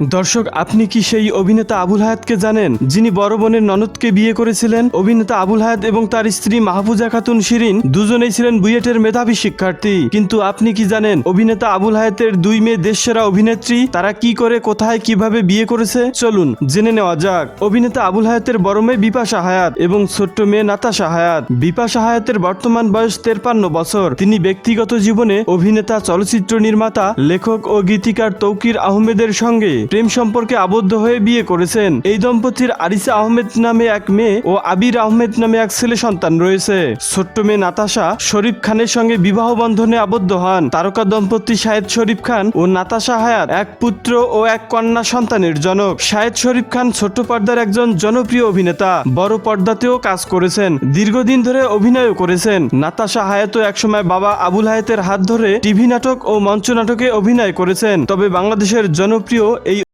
দর্শক, আপনি কি সেই অভিনেতা আবুল হায়াতকে জানেন, যিনি বড় বোনের ননদকে বিয়ে করেছিলেন? অভিনেতা আবুল হায়াত এবং তার স্ত্রী মাহফুজা খাতুন শিরিন দুজনেই ছিলেন বুয়েটের মেধাবী শিক্ষার্থী। কিন্তু আপনি কি জানেন, অভিনেতা আবুল হায়াতের দুই মেয়ে দেশসেরা অভিনেত্রী, তারা কি করে, কোথায়, কীভাবে বিয়ে করেছে? চলুন জেনে নেওয়া যাক। অভিনেতা আবুল হায়াতের বড় মেয়ে বিপাশা হায়াত এবং ছোট্ট মেয়ে নাতাশা হায়াত। বিপাশা হায়াতের বর্তমান বয়স তেরপান্ন বছর। তিনি ব্যক্তিগত জীবনে অভিনেতা চলচ্চিত্র নির্মাতা, লেখক ও গীতিকার তৌকির আহমেদের সঙ্গে প্রেম সম্পর্কে আবদ্ধ হয়ে বিয়ে করেছেন। এই দম্পতির আরিসা আহমেদ নামে এক মেয়ে ও আবির আহমেদ নামে এক ছেলে সন্তান রয়েছে। ছোট্ট মেয়ে নাতাশা শরীফ খানের সঙ্গে বিবাহ বন্ধনে আবদ্ধ হন। তারকা দম্পতি শাহেদ শরীফ খান ও নাতাশা হায়াত এক পুত্র ও এক কন্যা সন্তানের জনক। শাহেদ শরীফ খান ছোট্ট পর্দার একজন জনপ্রিয় অভিনেতা, বড় পর্দাতেও কাজ করেছেন। দীর্ঘদিন ধরে অভিনয়ও করেছেন। নাতাশা হায়াতও একসময় বাবা আবুল হায়াতের হাত ধরে টিভি নাটক ও মঞ্চ নাটকে অভিনয় করেছেন। তবে বাংলাদেশের জনপ্রিয় এই